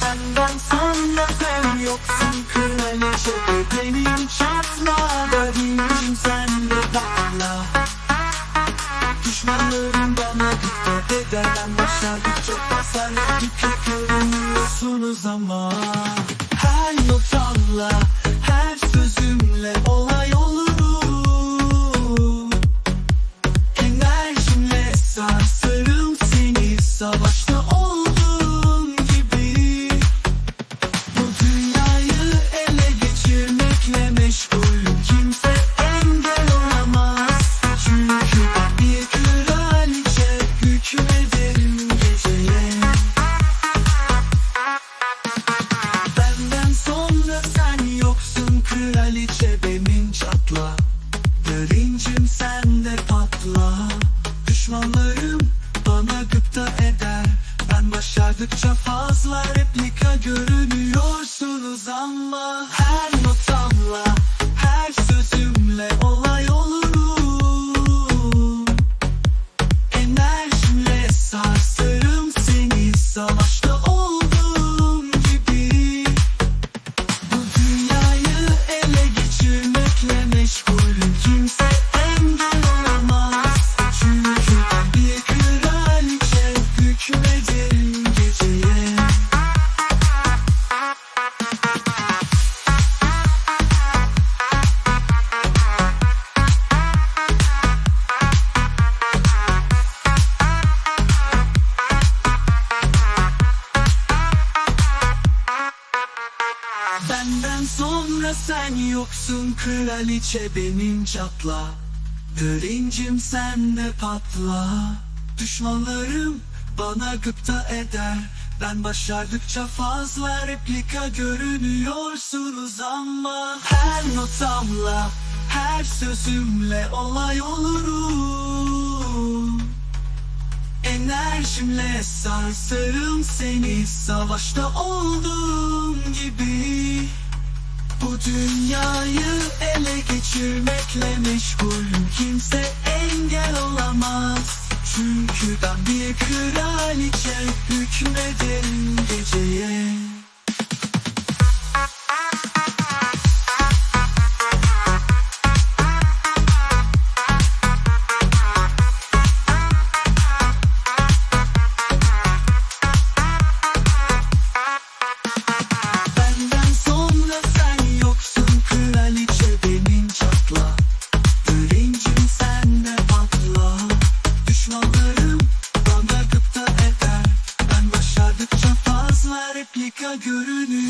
Senden sonra sen yoksun kraliçe. Benim çatla Değilim senle bağla Düşmanlarım bana dikkat eder. Ben başardıkça basar. Dikkat görünüyorsunuz ama. Her notamla Derincim sende patla. Düşmanlarım bana gıpta eder. Ben başardıkça fazla replika görünüyorsunuz ama Her notamla, Benden sonra sen yoksun kraliçe benim çatla. Dirincim sende patla. Düşmanlarım bana gıpta eder. Ben başardıkça fazla replika görünüyorsunuz ama Her notamla, her sözümle olay olurum Enerjimle sarsarım seni. Savaşta olduğum gibi. Bu dünyayı ele geçirmekle meşgulüm Kimse engel olamaz. Çünkü ben bir kraliçe Hükmederim geceye replika